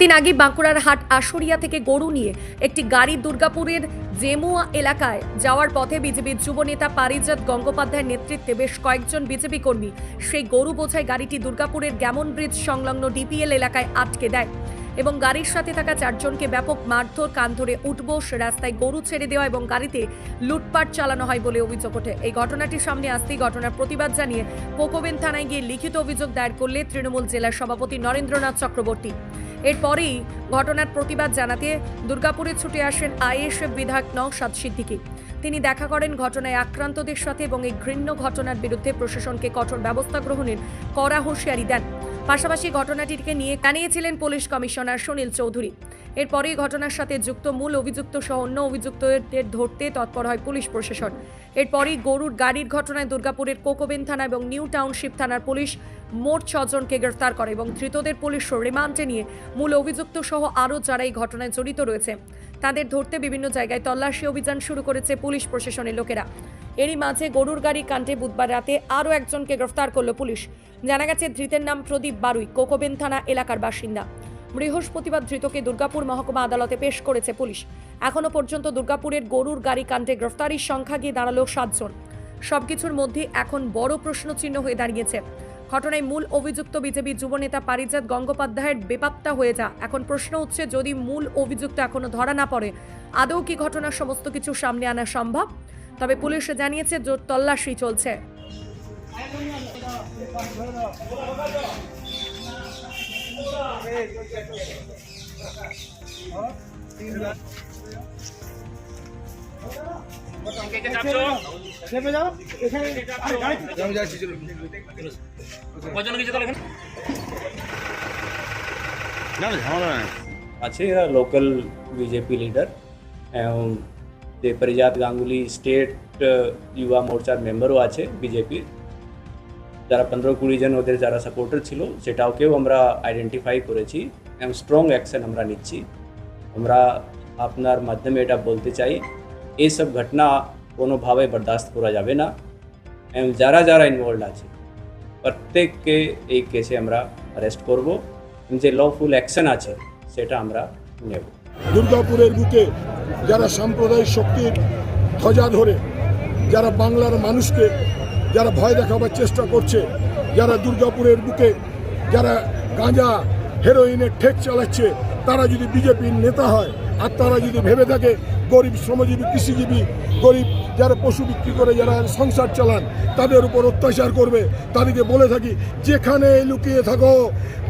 কয়েকদিন আগে বাঁকুড়ার হাট আশুরিয়া থেকে গরু নিয়ে একটি গাড়ি দুর্গাপুরের জেমুয়া এলাকায় যাওয়ার পথে বিজেপির যুব নেতা পারিজাত গঙ্গোপাধ্যায়ের নেতৃত্বে বেশ কয়েকজন বিজেপি কর্মী সেই গরু বোঝায় গাড়িটি দুর্গাপুরের গ্যামন ব্রিজ সংলগ্ন ডিপিএল এলাকায় আটকে দেয় এবং গাড়ির সাথে থাকা চারজনকে ব্যাপক মারধর, কান ধরে উঠবোস, রাস্তায় গরু ছেড়ে দেওয়া এবং গাড়িতে লুটপাট চালানো হয় বলে অভিযোগ ওঠে। এই ঘটনাটি সামনে আসতেই ঘটনার প্রতিবাদ জানিয়ে কোকোবেন থানায় গিয়ে লিখিত অভিযোগ দায়ের করলে তৃণমূল জেলার সভাপতি নরেন্দ্রনাথ চক্রবর্তী। এরপরেই ঘটনার প্রতিবাদ জানাতে দুর্গাপুরে ছুটে আসেন আইএসএফ বিধায়ক নওশাদ সিদ্দিকী। তিনি দেখা করেন ঘটনায় আক্রান্তদের সাথে এবং এই ঘৃণ্য ঘটনার বিরুদ্ধে প্রশাসনকে কঠোর ব্যবস্থা গ্রহণের কড়া হুঁশিয়ারি দেন। পাশাপাশি ঘটনাটিকে নিয়ে জানিয়েছিলেন পুলিশ কমিশনার সুনীল চৌধুরী। এরপরেই ঘটনার সাথে যুক্ত মূল অভিযুক্ত সহ অন্য অভিযুক্তদের ধরতে তৎপর হয় পুলিশ প্রশাসন। এরপরই গরুর গাড়ির ঘটনায় দুর্গাপুরের কোকোবেন থানা এবং নিউ টাউনশিপ থানার পুলিশ মোট ছজনকে গ্রেফতার করে এবং ধৃতদের পুলিশ রিমান্ডে নিয়ে মূল অভিযুক্ত সহ আরও যারা এই ঘটনায় জড়িত রয়েছে, তাদের ধরতে বিভিন্ন জায়গায় তল্লাশি অভিযান শুরু করেছে পুলিশ প্রশাসনের লোকেরা। এরই মাঝে গরুর গাড়ি কাণ্ডে বুধবার রাতে আরও একজনকে গ্রেফতার করল পুলিশ। জানা গেছে, ধৃতের নাম প্রদীপ বারুই, কোকোবেন থানা এলাকার বাসিন্দা। বৃহস্পতিবার ধৃতকে দুর্গাপুর মহকুমা আদালতে পেশ করেছে পুলিশ। এখনও পর্যন্ত দুর্গাপুরের গরুর গাড়ি কাণ্ডে গ্রেফতারির সংখ্যা গিয়ে দাঁড়াল সাতজন। সবকিছুর মধ্যে এখন বড় প্রশ্নচিহ্ন হয়ে দাঁড়িয়েছে। ঘটনায় মূল অভিযুক্ত বিজেপি যুবনেতা পারিজাত গঙ্গোপাধ্যায়ের বেপাত্তা হয়ে যা। এখন প্রশ্ন হচ্ছে যদি মূল অভিযুক্ত এখনও ধরা না পড়ে, আদৌ কি ঘটনার সমস্ত কিছু সামনে আনা সম্ভব? তবে পুলিশ জানিয়েছে, জোর তল্লাশি চলছে। আছে এরা লোকাল বিজেপি লিডার এবং যে পরিজাত গাঙ্গুলি স্টেট যুবা মোর্চার মেম্বারও আছে বিজেপির যারা পনেরো কুড়ি জন ওদের যারা সাপোর্টার ছিল সেটাকেও আমরা আইডেন্টিফাই করেছি এবং স্ট্রং অ্যাকশন আমরা নিচ্ছি আমরা আপনার মাধ্যমে এটা বলতে চাই এইসব ঘটনা কোনোভাবে বরদাস্ত করা যাবে না। এবং যারা যারা ইনভলভ আছে, প্রত্যেককে এই কেসে আমরা অ্যারেস্ট করব। যে লফুল অ্যাকশন আছে, সেটা আমরা নেব। দুর্গাপুরের বুকে যারা সাম্প্রদায়িক শক্তির ধ্বজা ধরে, যারা বাংলার মানুষকে, যারা ভয় দেখাবার চেষ্টা করছে, যারা দুর্গাপুরের বুকে যারা গাঁজা হেরোইনের ঠেক চালাচ্ছে, তারা যদি বিজেপির নেতা হয়, আর তারা যদি ভেবে থাকে গরিব শ্রমজীবী, কৃষিজীবী, গরিব যারা পশু বিক্রি করে, যারা সংসার চালান, তাদের উপর অত্যাচার করবে। তাদেরকে বলে থাকি, যেখানে লুকিয়ে থাকো,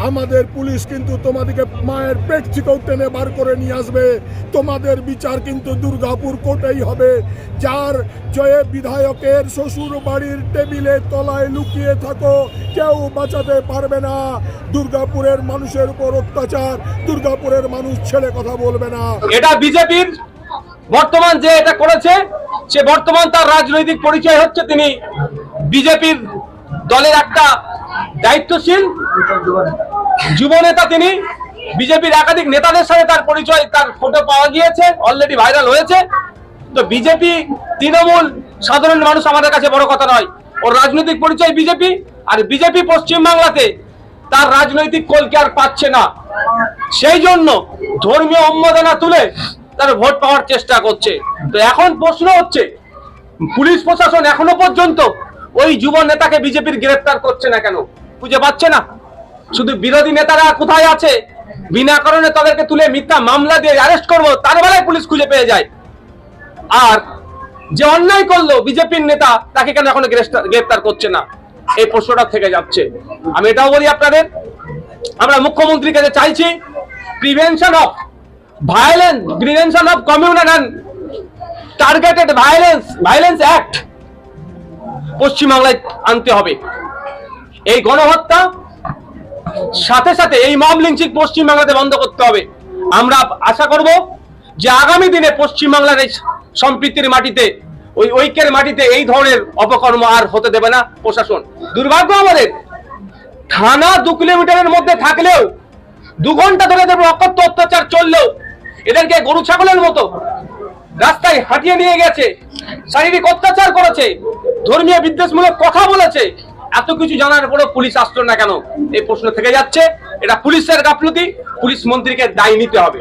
আমাদের পুলিশ কিন্তু তোমাদেরকে মায়ের পেট থেকেও টেনে বার করে নিয়ে আসবে। তোমাদের বিচার কিন্তু দুর্গাপুর কোর্টেই হবে। যার জয়ে বিধায়কের শ্বশুর বাড়ির টেবিলে তলায় লুকিয়ে থাকো, কেউ বাঁচাতে পারবে না। দুর্গাপুরের মানুষের উপর অত্যাচার, দুর্গাপুরের মানুষ ছেলে কথা বলবে না। এটা বিজেপির বর্তমান যে এটা করেছে, সে বর্তমান তার রাজনৈতিক পরিচয় হচ্ছে তিনি বিজেপির দলের একটা দায়িত্বশীল যুব নেতা তিনি। বিজেপির একাধিক নেতাদের সাথে তার পরিচয়, তার ফটো পাওয়া গিয়েছে অলরেডি ভাইরাল হয়েছে। তো বিজেপি তৃণমূল সাধারণ মানুষ আমাদের কাছে বড় কথা নয়। ওর রাজনৈতিক পরিচয় বিজেপি, আর বিজেপি পশ্চিমবাংলাতে তার রাজনৈতিক কলকে আর পাচ্ছে না। সেই জন্য ধর্মীয় উন্মাদনা তুলে তার ভোট পাওয়ার চেষ্টা করছে। তো এখন প্রশ্ন হচ্ছে, পুলিশ প্রশাসন এখনও পর্যন্ত ওই যুব নেতাকে বিজেপির গ্রেফতার করছে না কেন? খুঁজে পাচ্ছে না। শুধু বিরোধী নেতারা কোথায় আছে? বিনা কারণে তাদেরকে তুলে মিথ্যা মামলা দিয়ে অ্যারেস্ট করব, তার বেলায় পুলিশ খুঁজে পেয়ে যায়। আর যে অন্যায় করল বিজেপির নেতা, তাকে কেন এখনও গ্রেফতার করছে না? এই প্রশ্নটা থেকে যাচ্ছে। আমি এটাও বলি আপনাদের, আমরা মুখ্যমন্ত্রীর কাছে চাইছি prevention of violence prevention of communal and targeted violence violence act পশ্চিমবাংলায় আনতে হবে। এই গণহত্যা সাথে সাথে এই মম লিঞ্চিং পশ্চিমবাংলাতে বন্ধ করতে হবে। আমরা আশা করব যে আগামী দিনে পশ্চিমবাংলার এই সম্প্রীতির মাটিতে ওই ঐক্যের মাটিতে এই ধরনের অপকর্ম আর হতে দেবে না প্রশাসন। দুর্ভাগ্য আমাদের থানা দু কিলোমিটারের মধ্যে থাকলেও দু ঘণ্টা ধরে উপর অকথ্য অত্যাচার চললেও এদেরকে গরু ছাগলের মতো রাস্তায় হাঁটিয়ে নিয়ে গেছে, শারীরিক অত্যাচার করেছে, ধর্মীয় বিদ্বেষমূলক কথা বলেছে। এত কিছু জানার পরেও পুলিশ আসলো না কেন? এই প্রশ্ন থেকে যাচ্ছে, এটা পুলিশের গাফলতি, পুলিশ মন্ত্রীকে দায়ী নিতে হবে।